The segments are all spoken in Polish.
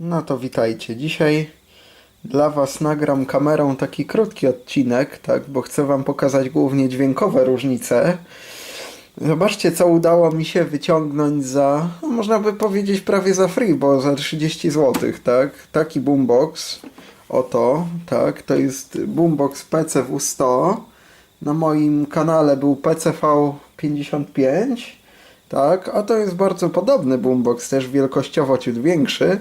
No to witajcie. Dzisiaj dla Was nagram kamerą taki krótki odcinek, tak, bo chcę Wam pokazać głównie dźwiękowe różnice. Zobaczcie, co udało mi się wyciągnąć za, no, można by powiedzieć, prawie za free, bo za 30 zł, tak? Taki boombox. Oto, tak, to jest boombox PCW100. Na moim kanale był PCV55. Tak, a to jest bardzo podobny boombox, też wielkościowo ciut większy,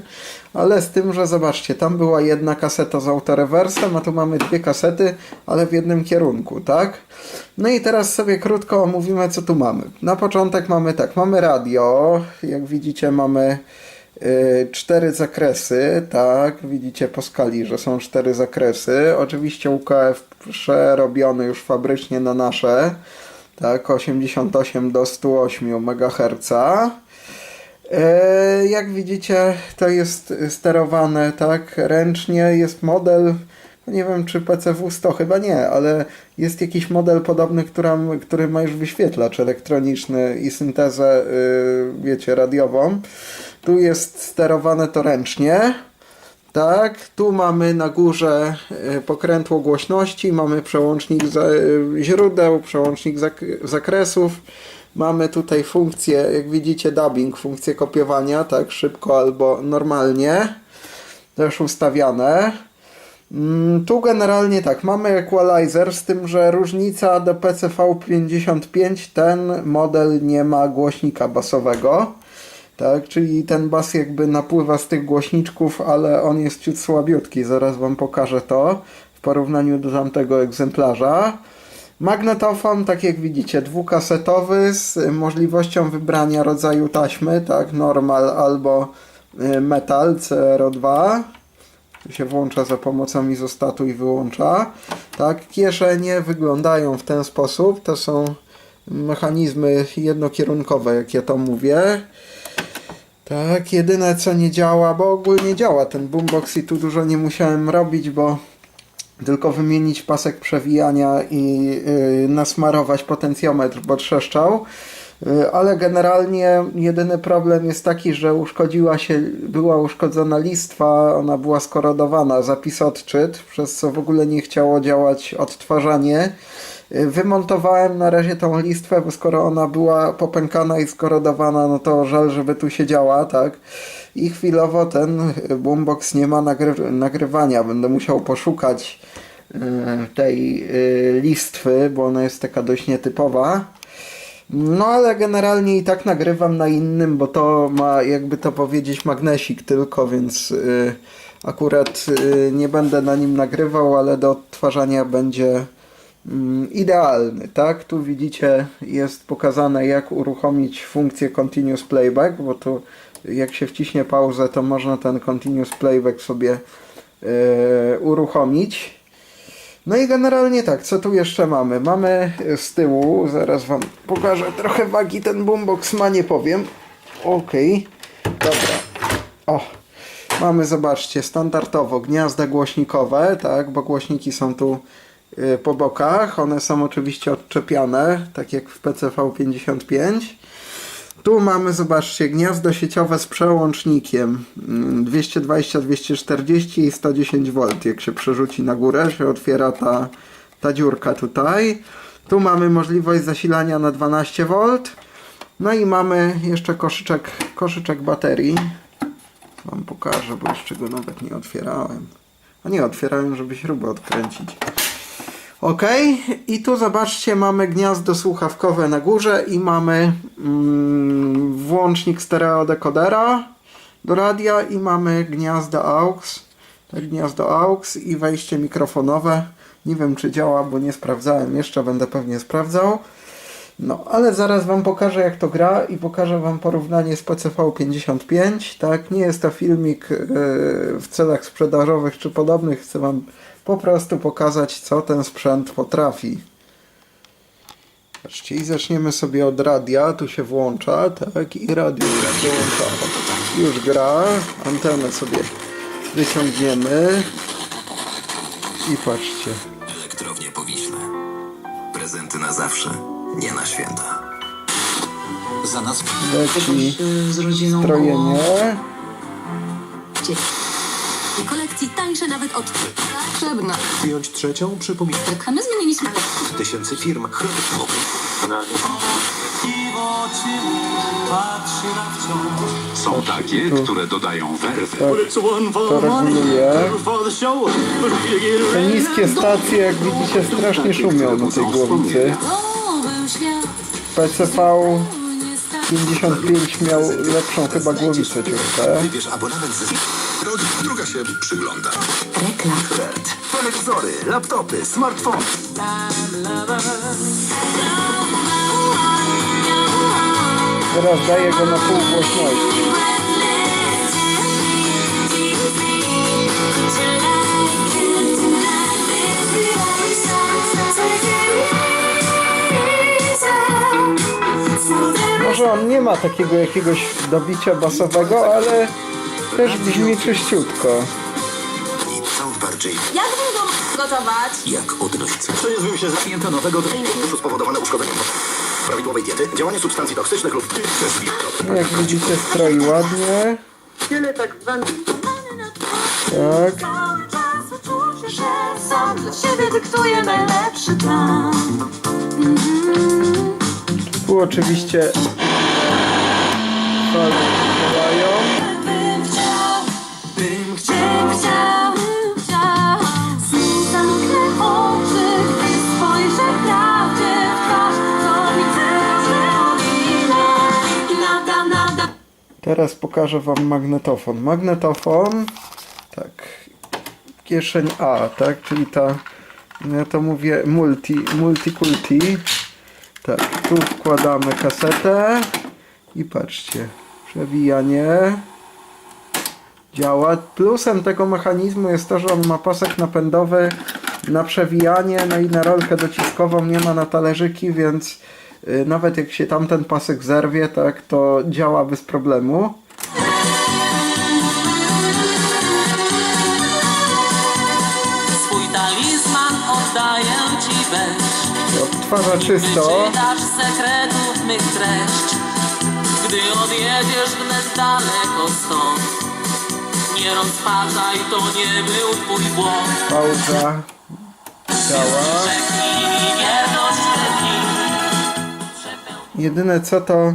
ale z tym, że zobaczcie, tam była jedna kaseta z autorewersem, a tu mamy dwie kasety, ale w jednym kierunku, tak? No i teraz sobie krótko omówimy, co tu mamy. Na początek mamy tak, mamy radio, jak widzicie mamy y, cztery zakresy, tak, widzicie po skali, że są cztery zakresy, oczywiście UKF przerobiony już fabrycznie na nasze, tak, 88 do 108 MHz. E, Jak widzicie, to jest sterowane tak ręcznie. Jest model, no nie wiem czy PCW 100, chyba nie, ale jest jakiś model podobny, który ma już wyświetlacz elektroniczny i syntezę, y, wiecie, radiową. Tu jest sterowane to ręcznie. Tak, tu mamy na górze e, pokrętło głośności, mamy przełącznik e, źródeł, przełącznik zak zakresów. Mamy tutaj funkcję, jak widzicie, dubbing, funkcję kopiowania, tak, szybko albo normalnie. Też ustawiane. Mm, Tu generalnie tak, mamy equalizer, z tym, że różnica do PCV55, ten model nie ma głośnika basowego. Tak, czyli ten bas jakby napływa z tych głośniczków, ale on jest ciut słabiutki. Zaraz Wam pokażę to w porównaniu do tamtego egzemplarza. Magnetofon, tak jak widzicie, dwukasetowy z możliwością wybrania rodzaju taśmy, tak, normal albo y, metal CR2. Tu się włącza za pomocą izostatu i wyłącza. Tak, kieszenie wyglądają w ten sposób. To są mechanizmy jednokierunkowe, jak ja to mówię. Tak, jedyne co nie działa, bo ogólnie działa ten boombox i tu dużo nie musiałem robić, bo tylko wymienić pasek przewijania i yy, nasmarować potencjometr, bo trzeszczał. Yy, ale generalnie jedyny problem jest taki, że uszkodziła się, była uszkodzona listwa, ona była skorodowana, zapis odczyt, przez co w ogóle nie chciało działać odtwarzanie. Wymontowałem na razie tą listwę, bo skoro ona była popękana i skorodowana, no to żal, żeby tu siedziała, tak? I chwilowo ten boombox nie ma nagry nagrywania. Będę musiał poszukać yy, tej yy, listwy, bo ona jest taka dość nietypowa. No ale generalnie i tak nagrywam na innym, bo to ma jakby to powiedzieć magnesik tylko, więc yy, akurat nie będę na nim nagrywał, ale do odtwarzania będzie idealny, tak? Tu widzicie jest pokazane jak uruchomić funkcję Continuous Playback, bo tu jak się wciśnie pauzę, to można ten Continuous Playback sobie e, uruchomić. No i generalnie tak, co tu jeszcze mamy? Mamy z tyłu, zaraz Wam pokażę trochę wagi ten boombox ma, nie powiem. Okej, dobra. O, mamy, zobaczcie, standardowo gniazda głośnikowe, tak, bo głośniki są tu po bokach. One są oczywiście odczepiane, tak jak w PCV55. Tu mamy, zobaczcie, gniazdo sieciowe z przełącznikiem mm, 220, 240 i 110 V. Jak się przerzuci na górę, się otwiera ta, ta dziurka tutaj. Tu mamy możliwość zasilania na 12 V. No i mamy jeszcze koszyczek, koszyczek baterii. Wam pokażę, bo jeszcze go nawet nie otwierałem. A nie, otwierałem, żeby śrubę odkręcić. Ok, i tu zobaczcie, mamy gniazdo słuchawkowe na górze i mamy mm, włącznik stereodekodera do radia i mamy gniazdo AUX, tak, gniazdo AUX i wejście mikrofonowe. Nie wiem czy działa, bo nie sprawdzałem jeszcze, będę pewnie sprawdzał. No, ale zaraz Wam pokażę jak to gra i pokażę Wam porównanie z PCV55. Tak, nie jest to filmik yy, w celach sprzedażowych czy podobnych. Chcę Wam po prostu pokazać, co ten sprzęt potrafi. Patrzcie, i zaczniemy sobie od radia. Tu się włącza, tak, i radio już się włącza. Już gra. Antenę sobie wyciągniemy. I patrzcie. Elektrownie Powiśle. Prezenty na zawsze, nie na święta. Za nas Leci z rodziną strojenie. Sprawdźcie. I kolekcji tańsze nawet od potrzebna. Wyjąć trzecią, przypomnij. A my zmieniliśmy. Tysięcy firm. Są takie, które dodają werwy. To reguluje. Te niskie stacje, jak widzicie, strasznie szumią na tej głowicy. PCV. 55 miał lepszą chyba głowicę ciutkę. Wybierz abonament ze... Druga się przygląda. Reklam. Telewizory, laptopy, smartfony. Teraz daję go na pół głośności. Może on nie ma takiego jakiegoś dobicia basowego, ale też brzmi czyściutko. Jak długo gotować? Jak odnosić Przeniósłbym się zamknięto nowego do... Spowodowane uszkodzeniem prawidłowej diety, działanie substancji toksycznych lub. Jak widzicie, stroi ładnie. Tak. Cały czas uczucie, że sam dla siebie dyktuje najlepszy plan. Tu oczywiście fale działają. Bym chciał, bym chciał, chciał, bym chciał. Znów zamknę oczy, gdy spojrzę prawdzie w twarz. To widzę, że ominę. Nada, nada. Teraz pokażę Wam magnetofon. Magnetofon, tak, kieszeń A, tak, czyli ta, ja to mówię multi, multikulti. Tak, tu wkładamy kasetę i patrzcie, przewijanie działa. Plusem tego mechanizmu jest to, że on ma pasek napędowy na przewijanie, no i na rolkę dociskową nie ma na talerzyki, więc y, nawet jak się tamten pasek zerwie, tak, to działa bez problemu. Swój talizman oddaję ci weź Odtwarza czysto. Wyczytasz sekretów mych treść Gdy odjedziesz wnet daleko stąd Nie rozpaczaj, to nie był twój błąd Pauza. Działa. Jedyne co to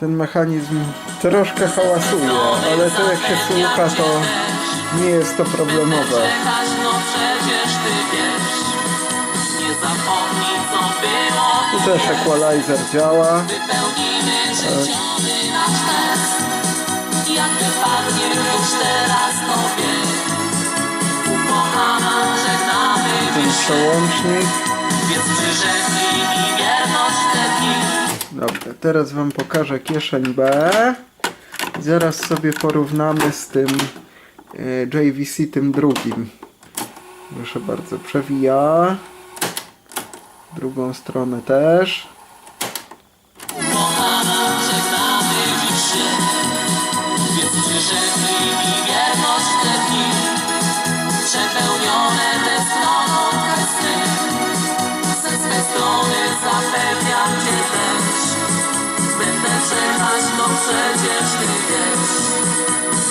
ten mechanizm troszkę hałasuje, ale to jak się słucha to nie jest to problemowe. Tu też equalizer działa. Jak wypadnie już teraz Ukochana, Ten przełącznik. Dobra, teraz wam pokażę kieszeń B. Zaraz sobie porównamy z tym y, JVC, tym drugim. Proszę bardzo, przewija. Drugą stronę też. Przecież ty wiesz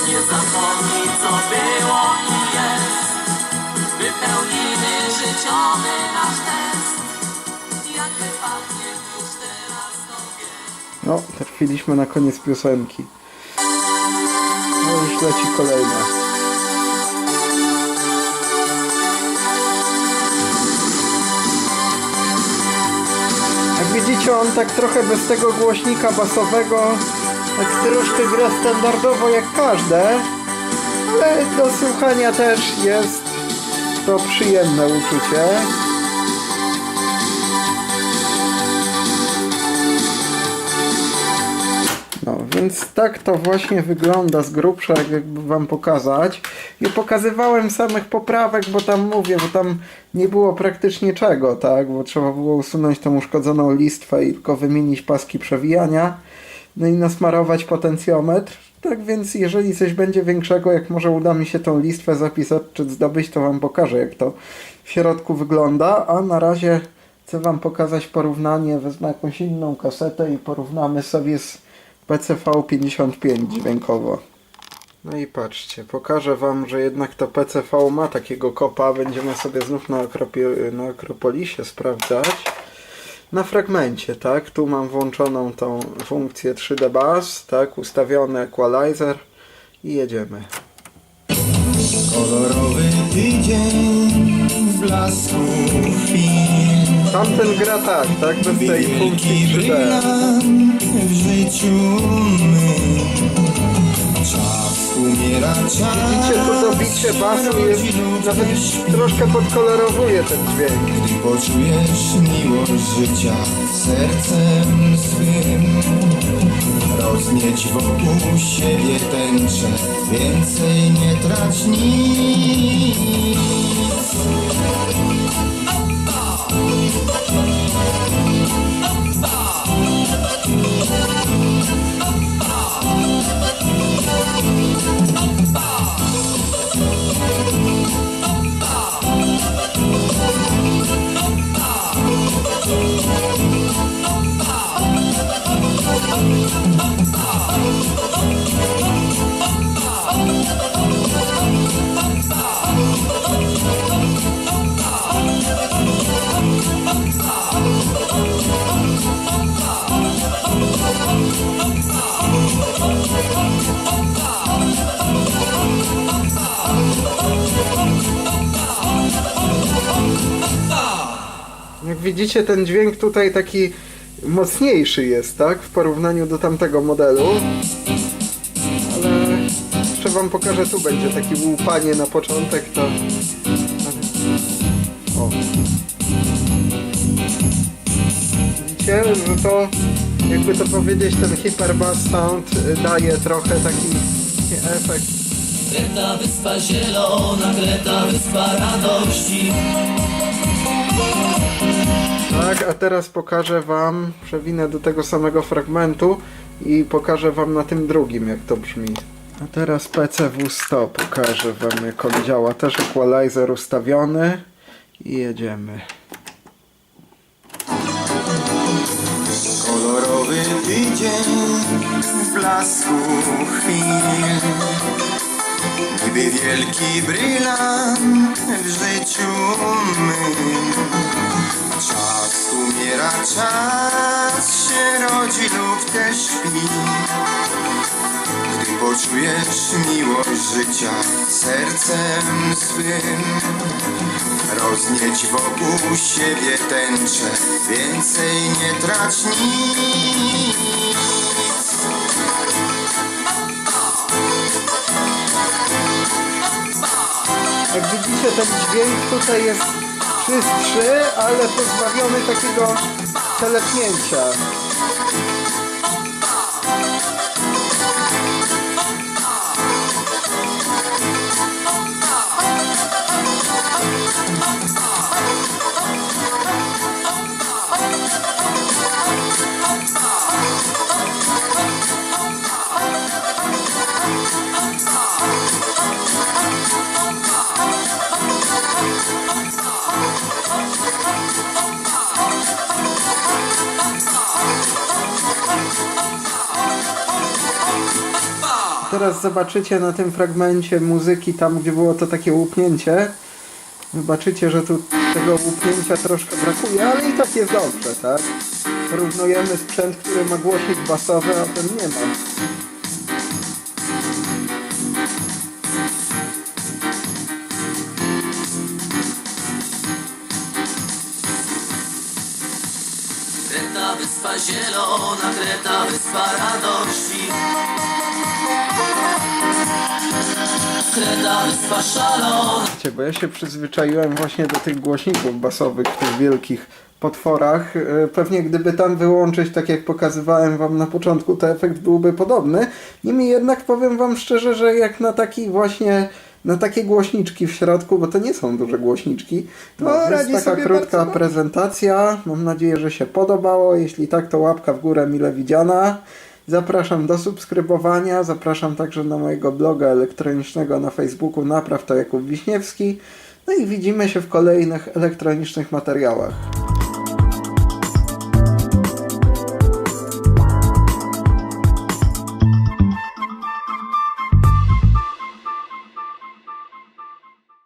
Nie zapomnij co było i jest Wypełnimy życiowy nasz test No, trafiliśmy na koniec piosenki. No już leci kolejna. Jak widzicie, on tak trochę bez tego głośnika basowego, tak troszkę gra standardowo jak każde, ale do słuchania też jest to przyjemne uczucie. Więc tak to właśnie wygląda z grubsza, jak jakby wam pokazać. Nie pokazywałem samych poprawek, bo tam mówię, bo tam nie było praktycznie czego, tak? Bo trzeba było usunąć tą uszkodzoną listwę i tylko wymienić paski przewijania. No i nasmarować potencjometr. Tak więc jeżeli coś będzie większego, jak może uda mi się tą listwę zapisać czy zdobyć, to wam pokażę jak to w środku wygląda. A na razie chcę wam pokazać porównanie. Wezmę jakąś inną kasetę i porównamy sobie z PCV 55 dźwiękowo. No i patrzcie, pokażę wam, że jednak to PCV ma takiego kopa. Będziemy sobie znów na, Akropi- na Akropolisie sprawdzać. Na fragmencie, tak? Tu mam włączoną tą funkcję 3D Bus, tak? Ustawiony equalizer i jedziemy. Kolorowy tydzień w blasku chwil Tamten gra tak, tak? Bez tej funkcji Wielki 3D. brylant w życiu mym Czas umiera, czas Widzicie, tu dobicie basu jest, nawet troszkę podkolorowuje ten dźwięk. Gdy poczujesz miłość życia sercem swym Roznieć wokół siebie tęczę Więcej nie trać nic widzicie, ten dźwięk tutaj taki mocniejszy jest, tak? W porównaniu do tamtego modelu. Ale jeszcze wam pokażę, tu będzie takie łupanie na początek, to... O. Widzicie, że to, jakby to powiedzieć, ten hyperbass sound daje trochę taki efekt. Kreta, wyspa zielona, Kreta, wyspa radości. Tak, a teraz pokażę Wam, przewinę do tego samego fragmentu i pokażę Wam na tym drugim, jak to brzmi. A teraz PCW 100 pokażę Wam, jak on działa. Też equalizer ustawiony i jedziemy. Kolorowy tydzień w blasku chwil Niby wielki brylant w życiu mym Czas umiera, czas się rodzi lub też śpi. Gdy poczujesz miłość życia sercem swym Roznieć wokół siebie tęczę Więcej nie trać nic. Jak widzicie, ten dźwięk tutaj jest czystszy, ale pozbawiony takiego telepnięcia. Teraz zobaczycie na tym fragmencie muzyki, tam gdzie było to takie łupnięcie. Zobaczycie, że tu tego łupnięcia troszkę brakuje, ale i tak jest dobrze, tak? Porównujemy sprzęt, który ma głośnik basowy, a ten nie ma. Kreta, wyspa zielona, Kreta, wyspa radości. Wiecie, bo ja się przyzwyczaiłem właśnie do tych głośników basowych w tych wielkich potworach. E, Pewnie gdyby tam wyłączyć, tak jak pokazywałem wam na początku, to efekt byłby podobny. Niemniej jednak powiem wam szczerze, że jak na taki właśnie na takie głośniczki w środku, bo to nie są duże głośniczki, to No, jest taka krótka prezentacja. Mam nadzieję, że się podobało. Jeśli tak, to łapka w górę mile widziana. Zapraszam do subskrybowania, zapraszam także na mojego bloga elektronicznego na Facebooku Napraw to Jakub Wiśniewski. No i widzimy się w kolejnych elektronicznych materiałach.